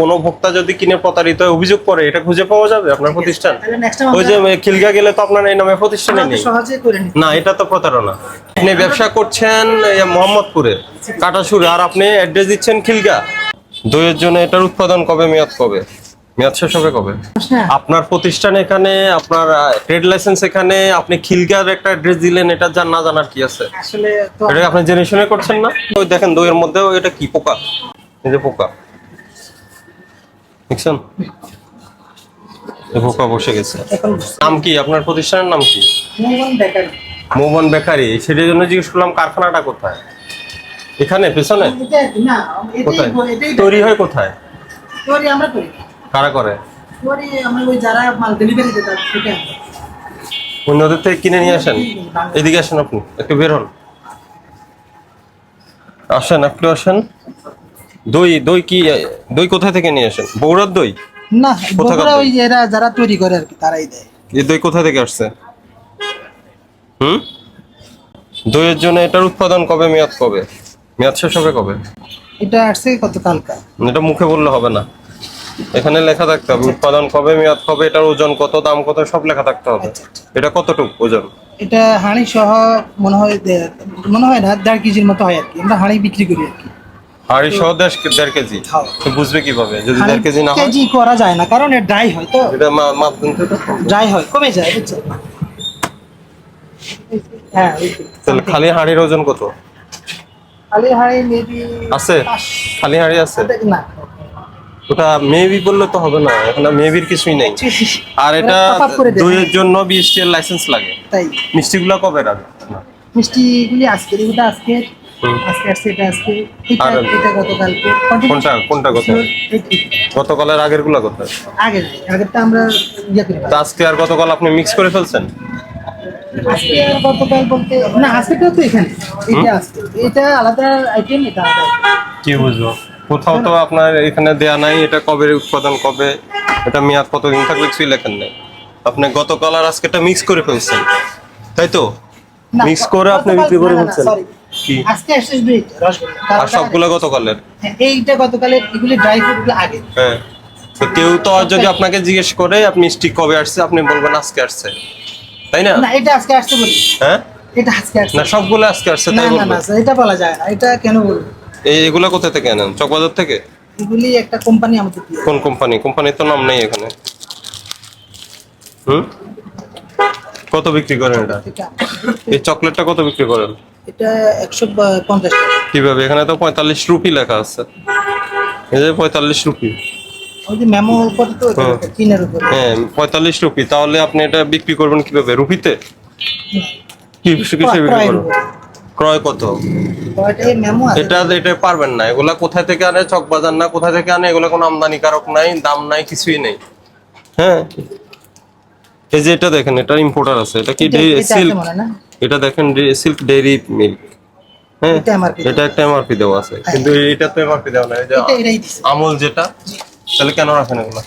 কোনো ভোক্তা যদি কিনে প্রতারিত হয়ে অভিযোগ করে এটা খুঁজে পাওয়া যাবে আপনার প্রতিষ্ঠান? ওই যে খিলগা গেলে তো আপনার এই নামে প্রতিষ্ঠানে নেই। না এটা তো প্রতারণা। আপনি ব্যবসা করছেন মোহাম্মদপুরে কাটাসুরে আর আপনি অ্যাড্রেস দিচ্ছেন খিলগা। দইয়ের জন্য এটার উৎপাদন কবে মেয়াদ কবে? মেয়াদ শেষ হবে কবে? হ্যাঁ আপনার প্রতিষ্ঠান এখানে আপনার ট্রেড লাইসেন্স এখানে আপনি খিলগার একটা অ্যাড্রেস দিলেন এটা জান না জানার কি আছে? আসলে এটা আপনি জেনে শুনে করছেন না? ওই দেখেন দইয়ের মধ্যেও এটা কি পোকা? এই যে পোকা। দেখছেন? পোকা বসে গেছে। নাম কি? আপনার প্রতিষ্ঠানের নাম কি? মোহন বেকারি। সেটার জন্য জিজ্ঞেস করলাম কারখানাটা কোথায়? এখানে পেছনে? কোথায়? তৈরি হয় কোথায়? করি। কারা অন্যদের থেকে কিনে নিয়ে আসেন? এদিকে আসেন আপনি একটু বের হন। আসেন একটু আসেন। দই দই কি দই কোথায় থেকে নিয়ে আসেন? বগুড়ার দই? না বগুড়া ওই এরা যারা তৈরি করে আর কি তারাই দেয়। এই দই কোথা থেকে আসছে? হুম? দইয়ের জন্য এটার উৎপাদন কবে মেয়াদ কবে? মেয়াদ শেষ হবে কবে? এটা আসছে কত কালকা এটা মুখে বললে হবে না। এখানে লেখা থাকতে হবে উৎপাদন কবে মেয়াদ কবে এটার ওজন কত দাম কত সব লেখা থাকতে হবে। আচ্ছা, আচ্ছা। এটা কতটুকু ওজন? এটা হাঁড়ি সহ মনে হয় মনে হয় না দেড় কেজির মতো হয় আর কি। আমরা হাঁড়ি বিক্রি করি আর কি। সহ দেড় কেজি। হ্যাঁ। তো বুঝবে কীভাবে? যদি দেড় কেজি না হয়? কেজি করা যায় না কারণ এটা ড্রাই হয় তো। এটা মাপ দিন ড্রাই হয় কমে যায় বুঝছ? হ্যাঁ তাহলে খালি হাঁড়ির ওজন কত? খালি হাঁড়ি মেবি আছে? খালি হাঁড়ি আছে? না। ওটা মেবি বললে তো হবে না এখানে মেবির কিছুই নেই। আর এটা। দইয়ের জন্য বিএসটি এর লাইসেন্স লাগে। তাই। মিষ্টিগুলো কবে রাখবে মিষ্টিগুলি আজকে আজকে। আজকে আসছে এটা আজকে এটা এটা গতকালকে। কোনটা কোনটা কত গতকালের আগেরগুলা কোথায় আগে আগেরটা আমরা ইয়ে করি। আজকে আর গতকাল আপনি মিক্স করে ফেলছেন? আজকে আর গতকাল বলতে না আজকেটা তো এখানে। এটা আজকে এটা আলাদা আইটেম এটা আলাদা কি বুঝব? কোথাও তো আপনার এখানে দেয়া নাই এটা কবে উৎপাদন কবে এটা মেয়াদ কতদিন থাকবে কিছুই লেখেন নাই। আপনি গতকাল আর আজকেটা মিক্স করে ফেলছেন। তাই তো? মিক্স করে আপনি বিক্রি করে ফেলছেন। আজকে আসছে এইটা, রসগোল্লা। আর সবগুলা গতকালের? হ্যাঁ, এইটা গতকালের এগুলি ড্রাই ফ্রুটগুলো আগে। হ্যাঁ। তো কেউ তো যদি আপনাকে জিজ্ঞেস করে আপনি মিষ্টি কবে আসছে? আপনি বলবেন আজকে আসছে। তাই না? না এটা আজকে আসতে বলি। হ্যাঁ? এটা আজকে আসছে। না সবগুলো আজকে আসছে তাই বলবেন। না এটা বলা যায়। না এটা কেন বলব? কোথা থেকে আনেন? চকবাজার থেকে? এগুলি একটা কোম্পানি আমাদের দিয়ে। কোন কোম্পানি কোম্পানির তো নাম নেই এখানে। হুম? কত বিক্রি করেন এটা। এই চকলেটটা কত বিক্রি করেন? এটা একশো পঞ্চাশ টাকা। কীভাবে? এখানে তো পঁয়তাল্লিশ রুপি লেখা আছে। এই যে পঁয়তাল্লিশ রুপি। ওই যে মেমো উপরে তো হ্যাঁ। তিনের উপরে। হ্যাঁ পঁয়তাল্লিশ রুপি। তাহলে আপনি এটা বিক্রি করবেন কীভাবে? রুপিতে? কি কিসে বিক্রি করবেন? ক্রয় কত? এটা এটা পারবেন না। এগুলা কোথা থেকে আনে? চক বাজার না? কোথা থেকে আনে? এগুলো কোনো আমদানিকারক নাই দাম নাই কিছুই নেই। হ্যাঁ। এই যে এটা দেখেন এটা ইম্পোর্টার আছে। এটা কি সিল্ক না? এটা দেখেন সিল্ক ডেইরি মিল্ক হ্যাঁ এটা একটা এমআরপি দেওয়া আছে। কিন্তু এটা তো এমআরপি দেওয়া নাই। আমুল যেটা তাহলে কেন রাখেন এগুলো?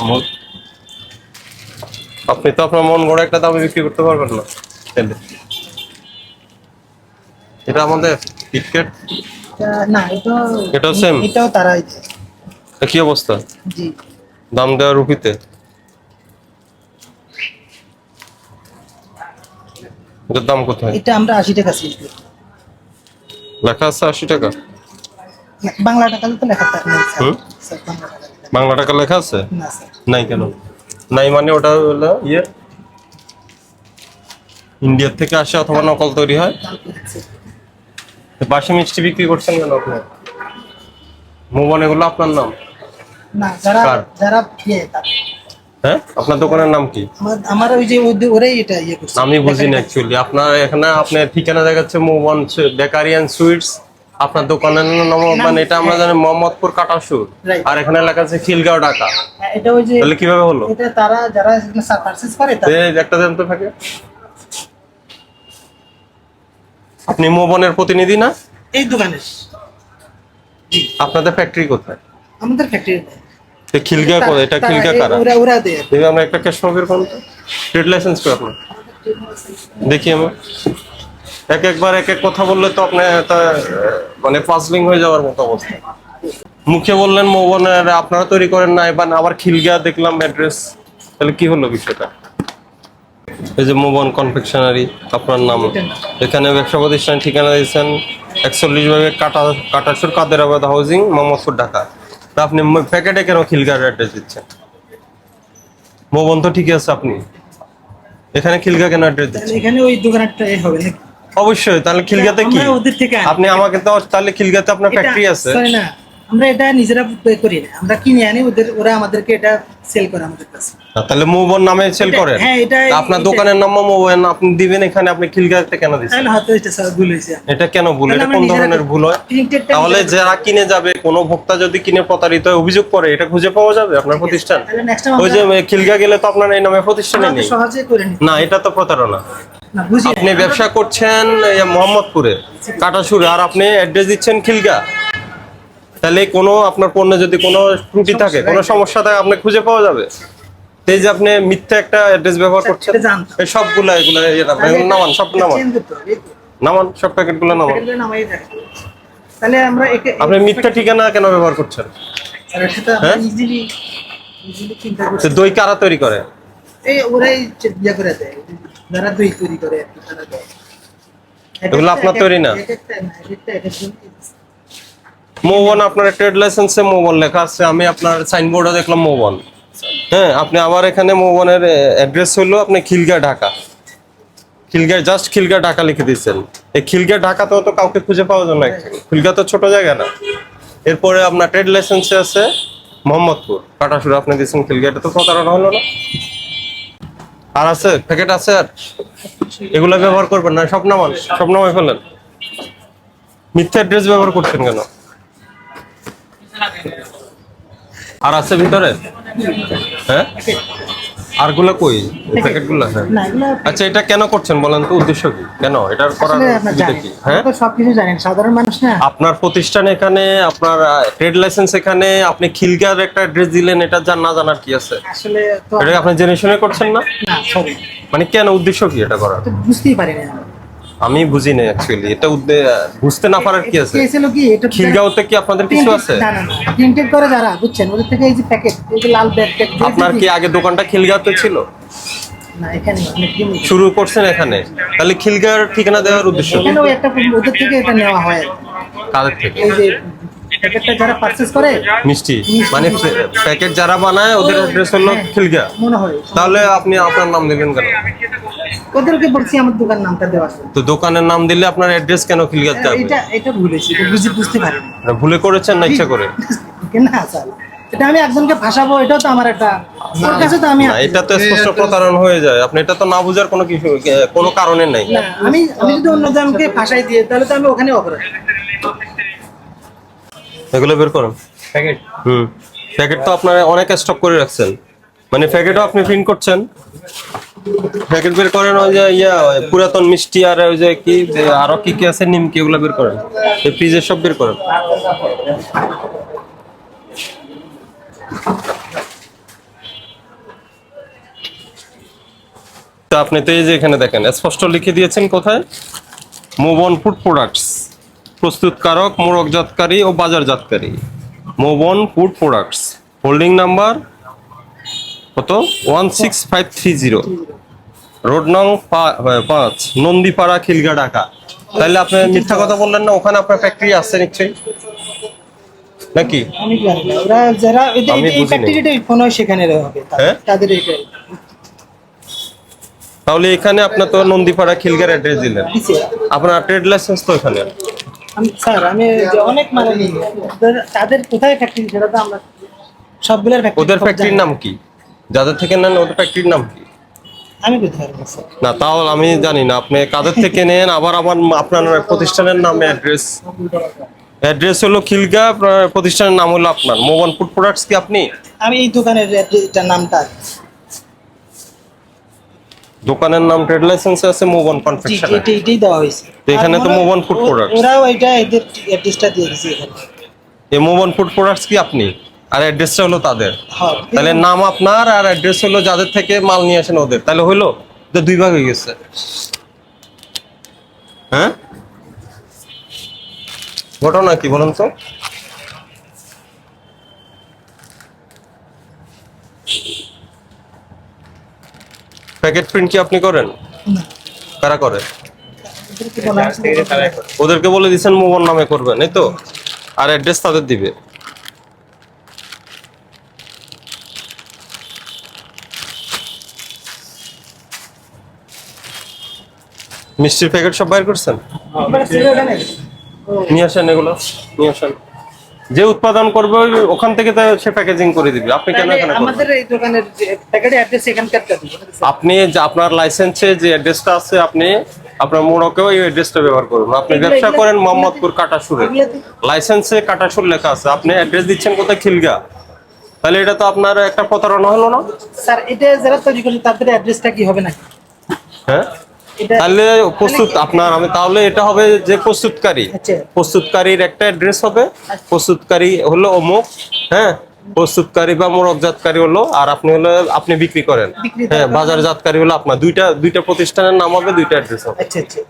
আমুল। আপনি তো আপনার মন গড়ে একটা দামে বিক্রি করতে পারবেন না তাহলে। এটা আমাদের এটা না এটা এটাও same? এটাও তারাই কি অবস্থা? জি। দাম দেওয়া রুপিতে? এটার দাম কোথায়? এটা আমরা আশি টাকা সেল করি। লেখা আছে আশি টাকা? বাংলা টাকা তো লেখা থাকে না স্যার। বাংলা টাকা লেখা আছে? না স্যার নাই কেন? নাই মানে ওটা হলো ইয়ে? ইন্ডিয়ার থেকে আসে অথবা নকল তৈরি হয়? বাসি মিষ্টি বিক্রি করছেন কেন আপনি? মোবাইল এগুলো আপনার নাম? না যারা যারা ইয়ে হ্যাঁ? আপনার দোকানের নাম কি? আমার ওই যে ওরাই এটা ইয়ে করছে। আমি বুঝি না অ্যাকচুয়ালি আপনার এখানে আপনার ঠিকানা দেখাচ্ছে মোহন বেকারি অ্যান্ড সুইটস আপনার দোকানের নাম মানে এটা আমরা জানি মোহাম্মদপুর কাটাসুর. আর এখানে লেখা আছে খিলগাঁও ঢাকা। হ্যাঁ, এটা ওই যে তাহলে কীভাবে হলো? এটা তারা যারা পারচেজ করে তারা- এই একটা দেন তো থাকে। আপনি মোবনের প্রতিনিধি না? এই দোকানের। আপনাদের ফ্যাক্টরি কোথায়? আমাদের ফ্যাক্টরি খিলগা কোথায় এটা খিলগা কারা? দেখি আমরা একটা ক্যাশ পাবের কোন ট্রেড লাইসেন্স কই আপনার। দেখি আমার। এক একবার এক এক কথা বললে তো আপনি মানে পাজলিং হয়ে যাওয়ার মতো অবস্থা। মুখে বললেন মোবনের আপনারা তৈরি করেন না এবার আবার খিলগা দেখলাম অ্যাড্রেস তাহলে কি হলো বিষয়টা? এই যে মোবন কনফেকশনারি আপনার নাম। এখানে ব্যবসা প্রতিষ্ঠান ঠিকানা দিয়েছেন একচল্লিশ ভাবে কাটা কাটাসুর কাদেরাবাদ হাউজিং মোহাম্মদপুর ঢাকা। তা আপনি প্যাকেটে কেন খিলগার অ্যাড্রেস দিচ্ছেন? মোবন তো ঠিকই আছে আপনি। এখানে খিলগা কেন অ্যাড্রেস দিচ্ছেন? এখানে ওই দোকানটা এ হবে নাকি? অবশ্যই তাহলে খিলগাতে কি। আপনি আমাকে তো তাহলে খিলগাতে আপনার ফ্যাক্টরি আছে। না আমরা এটা নিজেরা পে করি না। আমরা কিনে আনি ওদের ওরা আমাদেরকে এটা সেল করে আমাদের কাছে। তাহলে মোবন নামে সেল করেন? হ্যাঁ, এটা- আপনার দোকানের নাম মোবন আপনি দিবেন এখানে আপনি খিলগাতে কেন দিচ্ছেন? তাহলে হয়তো এটা স্যার ভুল হয়েছে। এটা কেন ভুল? এটা কোন ধরনের ভুল হয়? তাহলে যারা কিনে যাবে কোনো ভোক্তা যদি কিনে প্রতারিত হয় অভিযোগ করে এটা খুঁজে পাওয়া যাবে আপনার প্রতিষ্ঠান? ওই যে খিলগা গেলে তো আপনার এই নামে প্রতিষ্ঠানে নেই। সহজে করে না এটা তো প্রতারণা। আপনি ব্যবসা করছেন মোহাম্মদপুরে কাটাসুরে আর আপনি অ্যাড্রেস দিচ্ছেন খিলগা তাহলে কোনো আপনার পণ্যে যদি কোনো ত্রুটি থাকে কোনো সমস্যা থাকে আপনি খুঁজে পাওয়া যাবে? এই যে আপনি মিথ্যা একটা অ্যাড্রেস ব্যবহার করছেন। এই সবগুলো এগুলো এগুলো নামান সব নামান। নামান সব প্যাকেটগুলো নামান। তাহলে আমরা আপনি মিথ্যা ঠিকানা কেন ব্যবহার করছেন? হ্যাঁ? ইজিলি ইজিলি চিন্তা করছি। তো দই কারা তৈরি করে? এই ওরাই ইয়ে করে দেয়। যারা দই তৈরি করে আর কি তারা দেয়। এগুলো আপনার তৈরি না? এক একটা না এক একটা এক একজন মোবন আপনার ট্রেড লাইসেন্সে মোবন লেখা আছে। আমি আপনার সাইনবোর্ডে দেখলাম মোবন হ্যাঁ আপনি আবার এখানে মোবনের অ্যাড্রেস হলো আপনি খিলগা ঢাকা। খিলগা জাস্ট খিলগা ঢাকা লিখে দিচ্ছেন এই খিলগা ঢাকাতেও তো কাউকে খুঁজে পাওয়া যায় না। খিলগা তো ছোট জায়গা না। এরপরে আপনার ট্রেড লাইসেন্সে আছে মোহাম্মদপুর। কাটাসুর, আপনি দিচ্ছেন খিলগা এটা তো প্রতারণা হলো না। আর আছে প্যাকেট আছে আর? এগুলো ব্যবহার করবেন না সব নামান ফেলেন মিথ্যা অ্যাড্রেস ব্যবহার করছেন কেন? আর আছে ভিতরে? হ্যাঁ? আরগুলা কই? প্যাকেটগুলা হ্যাঁ। আচ্ছা এটা কেন করছেন বলেন তো উদ্দেশ্য কি? কেন? এটার করার জানেন। কি? হ্যাঁ? সবকিছু জানেন সাধারণ মানুষ না। আপনার প্রতিষ্ঠান এখানে আপনার ট্রেড লাইসেন্স এখানে আপনি খিলগার একটা অ্যাড্রেস দিলেন এটা জান না জানার কি আছে? আসলে এটা আপনি জেনে শুনে করছেন না? না সরি মানে কেন উদ্দেশ্য কি এটা করার? বুঝতেই পারি না। আমি বুঝি না অ্যাকচুয়ালি এটা বুঝতে না পারার কি আছে? হয়েছিল কি? এটা খিলগাঁওতে কি আপনাদের কিছু আছে? না না প্রিন্টেড করে যারা বুঝছেন? ওদের থেকে এই যে প্যাকেট এই যে লাল ব্যাগ আপনার কি আগে দোকানটা খিলগাঁওতে ছিল? না এখানে শুরু করছেন এখানে। তাহলে খিলগার ঠিকানা দেওয়ার উদ্দেশ্য এখানে ওই একটা ওদের থেকে এটা নেওয়া হয়। কাদের থেকে? এই যে প্যাকেটটা যারা পারচেজ করে মিষ্টি। মানে প্যাকেট যারা বানায় ওদের অ্যাড্রেস হলো হ্যাঁ, খিলগা মনে হয়। তাহলে আপনি আপনার নাম দিলেন কেন? ওদেরকে বলছি আমার দোকান নামটা দেওয়া তো দোকানের নাম দিলে আপনার অ্যাড্রেস কেন যাবে এটা এটা ভুল হয়েছে এটা বুঝে বুঝতে পারিনি। ভুলে করেছেন না ইচ্ছা করে? না স্যার। এটা আমি একজনকে ফাঁসাবো এটাও তো আমার একটা ওর কাছে তো আমি এটা তো স্পষ্ট প্রতারণ হয়ে যায়। আপনি এটা তো না বুঝার কোনো কিছু কোনো কারণে নাই। না আমি আমি যদি অন্য জনকে ফাঁসাই দিয়ে তাহলে তো আমি ওখানে অপরাধ। এগুলো বের করুন। প্যাকেট হুম। প্যাকেট তো আপনারা অনেক স্টক করে রাখছেন। মানে প্যাকেটও আপনি প্রিন্ট করছেন। প্যাকেট বের করেন ওই যে ইয়া পুরাতন মিষ্টি আর ওই যে কি আরও কি কি আছে, নিমকি ওগুলো বের করেন। এই ফ্রিজের সব বের করেন। তো আপনি তো এই যে এখানে দেখেন, স্পষ্ট লিখে দিয়েছেন কোথায়? মোবন ফুড প্রোডাক্টস প্রস্তুতকারক মোড়কজাতকারী ও বাজারজাতকারী। Moban food products holding number কত? One six five three zero road নং পাঁচ নন্দীপাড়া খিলগা ঢাকা। তাহলে আপনি মিথ্যা কথা বললেন না ওখানে আপনার ফ্যাক্টরি আছে নিশ্চয়ই? নাকি? যারা হয় সেখানে তাদের-? তাহলে এখানে আপনার তো নন্দীপাড়া খিলগার অ্যাড্রেস দিলেন। আপনার ট্রেড লাইসেন্স তো এখানে। স্যার আমি অনেক মানে তাদের কোথায় ফ্যাক্টরি সেটা তো আমরা সবগুলোর ওদের ফ্যাক্টরির নাম কি? যাদের থেকে নেন ওদের ফ্যাক্টরির নাম কি? আমি কোথায় পারব স্যার না তাও আমি জানি না আপনি কাদের থেকে নেন? আবার আবার আপনার প্রতিষ্ঠানের নাম অ্যাড্রেস অ্যাড্রেস হলো খিলগা প্রতিষ্ঠানের নাম হলো আপনার। মোবাইল ফুড প্রোডাক্টস কি আপনি? আমি এই দোকানের নামটা দোকানের নাম ট্রেড লাইসেন্সে আছে মোবন কনফেকশন জি, এটাই দেওয়া হয়েছে। তো এখানে তো ওরা- মোহন food ওরাও এটা এদের অ্যাড্রেসটা দিয়ে দিয়েছে এখানে। এই মোবন ফুড প্রোডাক্টস কি আপনি? আর অ্যাড্রেসটা হলো তাদের। তাহলে নাম আপনার আর অ্যাড্রেস হলো যাদের থেকে মাল নিয়ে আসেন ওদের। তাহলে হইল তো দুই ভাগ হয়ে গেছে। হ্যাঁ? ঘটনা কি বলুন তো? প্যাকেট প্রিন্ট কি আপনি করেন? কারা করে? ওদেরকে বলে দিচ্ছেন মোবন নামে করবেন এই তো? আর অ্যাড্রেস তাদের দিবে। মিষ্টির প্যাকেট সব বাইর করছেন? নিয়ে আসেন এগুলো নিয়ে আসেন। যে উৎপাদন করবে ওখান থেকে তো সে প্যাকেজিং করে দিবে। আপনি কেন এখানে আমাদের এই দোকানের প্যাকেটে অ্যাড্রেস এখানকার আপনি যে আপনার লাইসেন্সে যে অ্যাড্রেসটা আছে আপনি আপনার মোড়কেও এই অ্যাড্রেসটা ব্যবহার করুন। আপনি ব্যবসা করেন মোহাম্মদপুর কাটাসুরে। লাইসেন্সে কাটাসুর লেখা আছে। আপনি অ্যাড্রেস দিচ্ছেন কোথায়? খিলগা। তাহলে এটা তো আপনার একটা প্রতারণা হলো না? স্যার এটা যারা তৈরি করে তাদের অ্যাড্রেসটা কি হবে না হ্যাঁ? তাহলে প্রস্তুত আপনার আমি তাহলে এটা হবে যে প্রস্তুতকারী। আচ্ছা। প্রস্তুতকারীর একটা অ্যাড্রেস হবে। প্রস্তুতকারী হলো অমুক হ্যাঁ? প্রস্তুতকারী বা মোড়কজাতকারী হলো আর আপনি হলো আপনি বিক্রি করেন। হ্যাঁ বাজারজাতকারী হলো আপনার। দুইটা দুইটা প্রতিষ্ঠানের নাম হবে দুইটা অ্যাড্রেস হবে। আচ্ছা আচ্ছা।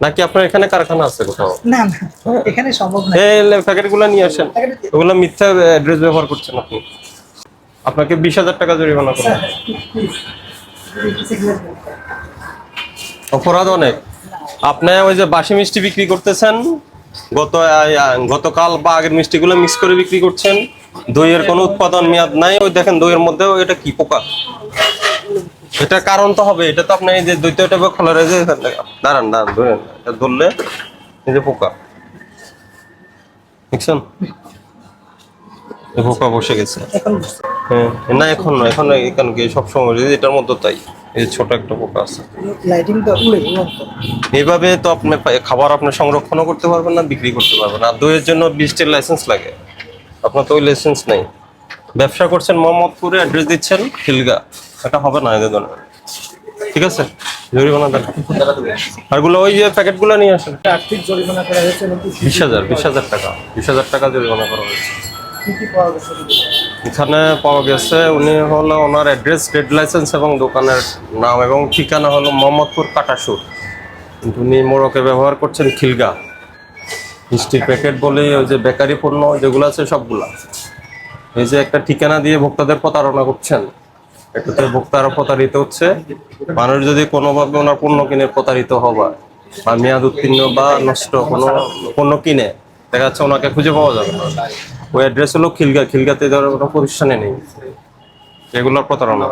নাকি আপনার এখানে কারখানা আছে কোথাও? না না এখানে সম্ভব না। এই প্যাকেটগুলো নিয়ে আসেন। ওগুলো মিথ্যা অ্যাড্রেস ব্যবহার করছেন আপনি। আপনাকে বিশ হাজার টাকা জরিমানা করবেন অপরাধ অনেক। আপনি ওই যে বাসি মিষ্টি বিক্রি করতেছেন, গত গতকাল বা আগের মিষ্টিগুলো মিক্স করে বিক্রি করছেন, দইয়ের কোনো উৎপাদন মেয়াদ নাই, ওই দেখেন দইয়ের মধ্যে এটা কি পোকা? এটা কারণ তো হবে, এটা তো আপনি যে দইটা খোলা রয়েছে। দাঁড়ান দাঁড়ান, ধরেন, এটা ধরলে এই যে পোকা। দেখছেন? পোকা বসে গেছে। হ্যাঁ না এখন না এখন এখন কি সবসময় এটার মধ্যে তাই এই ছোট একটা পোকা আছে। লাইটিং তো উড়ে। এইভাবে তো। আপনি খাবার আপনি সংরক্ষণও করতে পারবেন না বিক্রি করতে পারবেন আর দইয়ের জন্য বিশটির লাইসেন্স লাগে। আপনার তো ওই লাইসেন্স নেই। ব্যবসা করছেন মোহাম্মদপুরে অ্যাড্রেস দিচ্ছেন খিলগা। এটা হবে না এদের জন্য ঠিক আছে? জরিমানা দেন। আরগুলো ওই যে প্যাকেটগুলো নিয়ে আসেন। আর্থিক জরিমানা করা হয়েছে বিশ হাজার বিশ হাজার টাকা। বিশ হাজার টাকা জরিমানা করা হয়েছে। কি কি পাওয়া গেছে? এখানে পাওয়া গেছে, উনি হলো ওনার অ্যাড্রেস ট্রেড লাইসেন্স এবং দোকানের নাম এবং ঠিকানা হলো মোহাম্মদপুর কাটাসুর। কিন্তু উনি মোড়কে ব্যবহার করছেন খিলগা। মিষ্টির প্যাকেট বলে ওই যে বেকারি পণ্য যেগুলো আছে সবগুলা। এই যে একটা ঠিকানা দিয়ে ভোক্তাদের প্রতারণা করছেন। এটাতে ভোক্তারা প্রতারিত হচ্ছে। মানুষ যদি কোনোভাবে ওনার পণ্য কিনে প্রতারিত হবার বা মেয়াদ উত্তীর্ণ বা নষ্ট কোনো পণ্য কিনে, দেখা যাচ্ছে ওনাকে খুঁজে পাওয়া যাবে না। ওই অ্যাড্রেস হলো খিলগা খিলগাতে ধরো কোনো প্রতিষ্ঠানে নেই। এগুলোর প্রতারণা।